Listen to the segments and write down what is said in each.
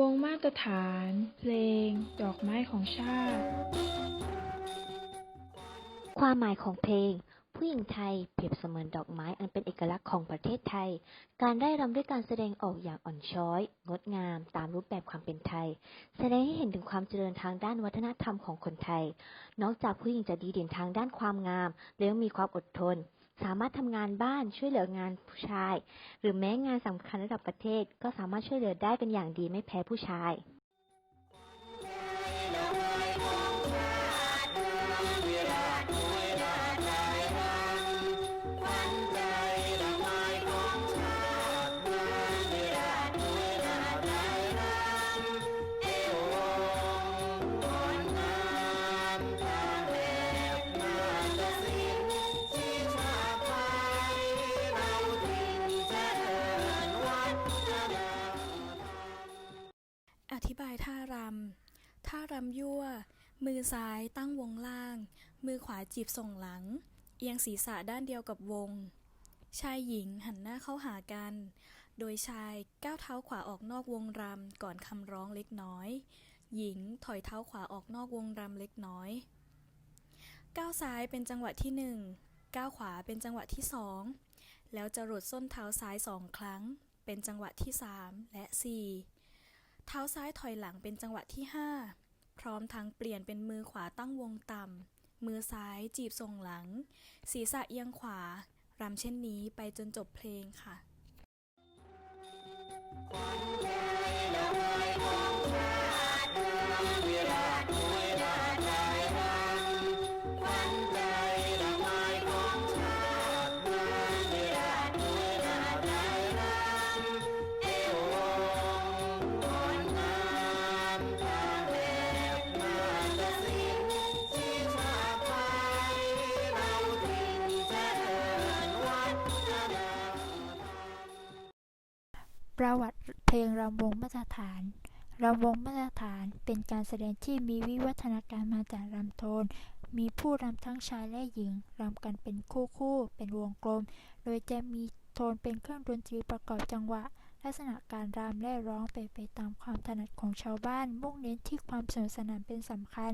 วงมาตรฐาน เพลง ดอกไม้ของชาติ ความหมายของเพลง ผู้หญิงไทยเปรียบเสมือนดอกไม้อันเป็นเอกลักษณ์ของประเทศไทย การได้รำด้วยการแสดงออกอย่างอ่อนช้อย งดงาม ตามรูปแบบความเป็นไทย แสดงให้เห็นถึงความเจริญทางด้านวัฒนธรรมของคนไทย นอกจากผู้หญิงจะดีเด่นทางด้านความงาม แล้วยังมีความอดทน สามารถทำงานบ้านช่วยเหลืองานผู้ชาย หรือแม้งานสำคัญระดับประเทศก็สามารถช่วยเหลือได้เป็นอย่างดีไม่แพ้ผู้ชาย ธิบายท่ารำ ท่ารำยั่ว มือซ้ายตั้งวงล่าง มือขวาจีบส่งหลัง เอียงศีรษะด้านเดียวกับวง ชายหญิงหันหน้าเข้าหากัน โดยชายก้าวเท้าขวาออกนอกวงรำก่อนคำร้องเล็กน้อย หญิงถอยเท้าขวาออกนอกวงรำเล็กน้อย ก้าวซ้ายเป็นจังหวะที่หนึ่งก้าวขวาเป็นจังหวะที่สองแล้วจะรดส้นเท้าซ้ายสองครั้ง เป็นจังหวะที่สามและสี่ เท้าซ้ายถอยหลังเป็นจังหวะที่ 5 พร้อมทั้งเปลี่ยนเป็นมือขวาตั้งวงต่ำ มือซ้ายจีบทรงหลัง ศีรษะเอียงขวารำเช่นนี้ไปจนจบเพลงค่ะ ประวัติเพลงรำวงมาตรฐานรำวงมาตรฐานเป็นการแสดงที่มีวิวัฒนาการมาจากรำโทน มีผู้รำทั้งชายและหญิงรำกันเป็นคู่คู่เป็นวงกลม โดยจะมีโทนเป็นเครื่องดนตรีประกอบจังหวะ ลักษณะการรำและร้องไปนไปตามความถนัดของชาวบ้าน มุ่งเน้นที่ความสนุกสนานเป็นสำคัญ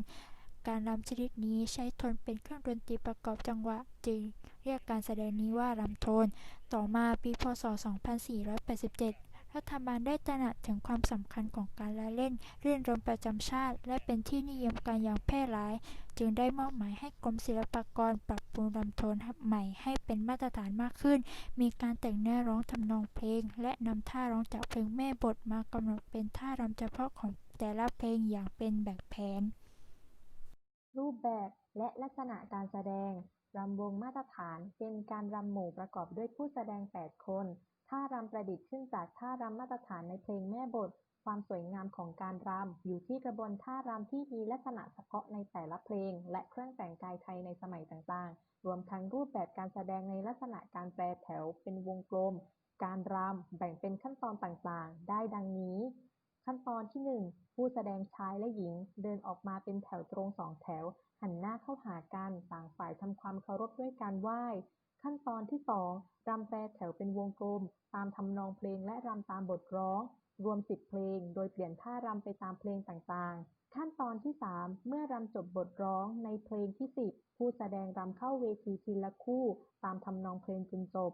การรำชนิดนี้ใช้โทนเป็นเครื่องดนตรีประกอบจังหวะ จึงเรียกการแสดงนี้ว่ารำโทน ต่อมาปีพศ 2487 รัฐบาลได้ตระหนักถึงความสำคัญของการละเล่นเรื่นรมประจำชาติ และเป็นที่นิยมการอย่างแพร่หลาย จึงได้มอบหมายให้กรมศิลปากรปรับปรุงรำโทนใหม่ให้เป็นมาตรฐานมากขึ้น มีการแต่งเนื้อร้องทำนองเพลง และนำท่าร้องจากเพลงแม่บทมากำหนดเป็นท่ารำเฉพาะของแต่ละเพลงอย่างเป็นแบบแผน รูปแบบและลักษณะการแสดง รำวงมาตรฐาน เป็นการรำหมู่ประกอบด้วยผู้แสดง 8 คน ท่ารำประดิษฐ์ขึ้นจากท่ารำมาตรฐานในเพลงแม่บท ความสวยงามของการรำ อยู่ที่กระบวนท่ารำที่มีลักษณะเฉพาะในแต่ละเพลง และเครื่องแต่งกายไทยในสมัยต่างๆ รวมทั้งรูปแบบการแสดงในลักษณะการแปรแถวเป็นวงกลม การรำแบ่งเป็นขั้นตอนต่างๆ ได้ดังนี้ ขั้นตอนที่1ผู้แสดงชายและหญิงเดินออกมาเป็นแถวตรงสองแถว หันหน้าเข้าหากัน ต่างฝ่ายทำความเคารพด้วยการไหว้ ขั้นตอนที่2รำแปรแถวเป็นวงกลม ตามทำนองเพลงและรำตามบทร้อง รวม10เพลง โดยเปลี่ยนท่ารำไปตามเพลงต่างๆ ขั้นตอนที่3เมื่อรำจบบทร้องในเพลงที่10ผู้แสดงรำเข้าเวทีทีละคู่ ตามทำนองเพลงจนจบ